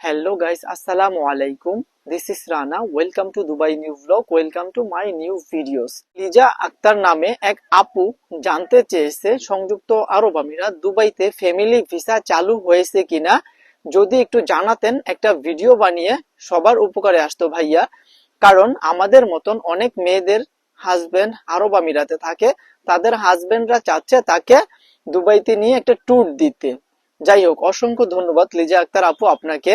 Hello guys, Assalamu alaikum. This is Rana. Welcome to Dubai New Vlog. Welcome to my new videos. Liza Akter নামে এক আপু জানতে চেয়েছে সংযুক্ত আরব আমিরাত দুবাইতে ফ্যামিলি ভিসা চালু হয়েছে কিনা যদি একটু জানাতেন একটা ভিডিও বানিয়ে সবার উপকারে আসতো ভাইয়া কারণ আমাদের মতন অনেক মেয়েদের হাজবেন্ড আরব আমিরাতে থাকে তাদের হাজবেন্ডরা চাচ্ছে তাকে দুবাইতে নিয়ে একটা ট্যুর দিতে যাই হোক, অসংখ্য ধন্যবাদ লিজা আক্তার আপু আপনাকে।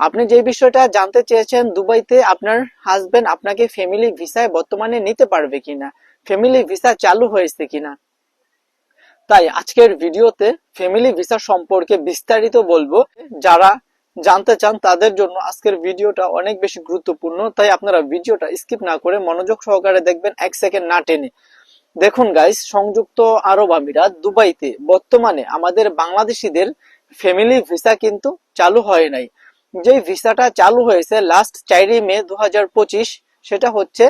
আপনি যে বিষয়টা জানতে চেয়েছেন, দুবাইতে আপনার হাজবেন্ড আপনাকে ফ্যামিলি ভিসায় বর্তমানে নিতে পারবে কিনা ফ্যামিলি ভিসা চালু হয়েছে কিনা। তাই আজকের ভিডিওতে ফ্যামিলি ভিসা সম্পর্কে বিস্তারিত বলব। যারা জানতে চান, তাদের জন্য আজকের ভিডিওটা অনেক বেশি গুরুত্বপূর্ণ। তাই আপনারা ভিডিওটা স্কিপ না করে মনোযোগ সহকারে দেখবেন, এক সেকেন্ড না টেনে। দেখুন গাইস সংযুক্ত আরব আমিরাত দুবাইতে বর্তমানে আমাদের বাংলাদেশিদের ফ্যামিলি ভিসা কিন্তু চালু হয় নাই। যে ভিসাটা চালু হয়েছে লাস্ট চারই মে দু সেটা হচ্ছে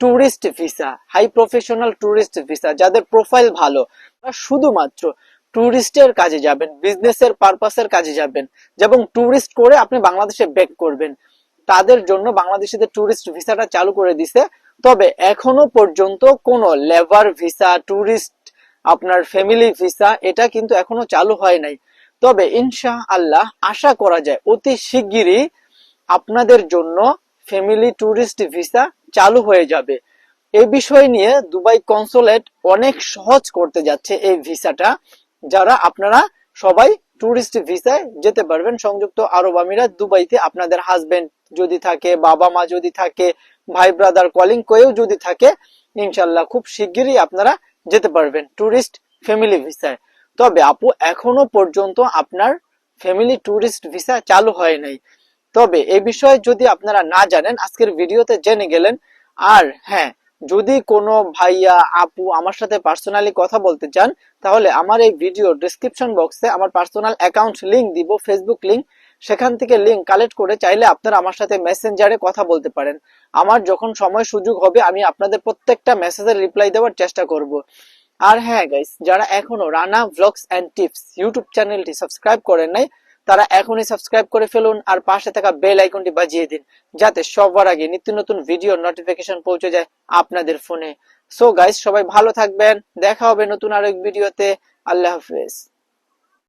tourist visa high professional tourist visa যাদের প্রোফাইল ভালো। শুধুমাত্র ট্যুরিস্টের কাজে যাবেন বিজনেসের পারপাসের কাজে যাবেন, এবং ট্যুরিস্ট করে আপনি বাংলাদেশে ব্যাক করবেন। তাদের জন্য বাংলাদেশিদের ট্যুরিস্ট ভিসাটা চালু করে দিছে তবে এখনও পর্যন্ত কোনো লেবার ভিসা ট্যুরিস্ট আপনার ফ্যামিলি ভিসা, এটা কিন্তু এখনও চালু হয় নাই। তবে ইনশা আল্লাহ আশা করা যায় অতি শিগগিরই আপনাদের জন্য ফ্যামিলি ট্যুরিস্ট ভিসা চালু হয়ে যাবে। এই বিষয় নিয়ে দুবাই কনসুলেট অনেক সহজ করতে যাচ্ছে এই ভিসাটা, যারা আপনারা সবাই ট্যুরিস্ট ভিসায় যেতে পারবেন। সংযুক্ত আরব আমিরাত দুবাইতে আপনাদের হাজবেন্ড যদি থাকে, বাবা মা যদি থাকে ভাই ব্রাদার কলিং কেউ যদি থাকে, ইনশাল্লাহ খুব শিগগিরই আপনারা যেতে পারবেন ট্যুরিস্ট ফ্যামিলি ভিসায় তবে আপু, এখনও পর্যন্ত আপনার ফ্যামিলি ট্যুরিস্ট ভিসা চালু হয় নাই। তবে এই বিষয়ে যদি আপনারা না জানেন, আজকের ভিডিওতে জেনে গেলেন। আর হ্যাঁ যদি কোনো ভাইয়া, আপু আমার সাথে পার্সোনালি কথা বলতে চান, তাহলে আমার এই ভিডিও ডিসক্রিপশন বক্সে আমার পার্সোনাল অ্যাকাউন্ট লিংক দিব ফেসবুক লিংক সেখান থেকে লিঙ্ক কালেক্ট করে চাইলে আপনারা আমার সাথে মেসেঞ্জারে কথা বলতে পারেন। আমার যখন সময় সুযোগ হবে, আমি আপনাদের প্রত্যেকটা মেসেজের রিপ্লাই দেওয়ার চেষ্টা করব। আর হ্যাঁ গাইস যারা এখনও Rana vlogs and tips YouTube চ্যানেলটি সাবস্ক্রাইব করেন নাই, তারা এখনই সাবস্ক্রাইব করে ফেলুন আর পাশে থাকা বেল আইকনটি বাজিয়ে দিন, যাতে সবার আগে নিত্য নতুন ভিডিও নোটিফিকেশন পৌঁছে যায় আপনাদের ফোনে সো গাইস সবাই ভালো থাকবেন, দেখা হবে নতুন আরেক ভিডিওতে আল্লাহ হাফেজ।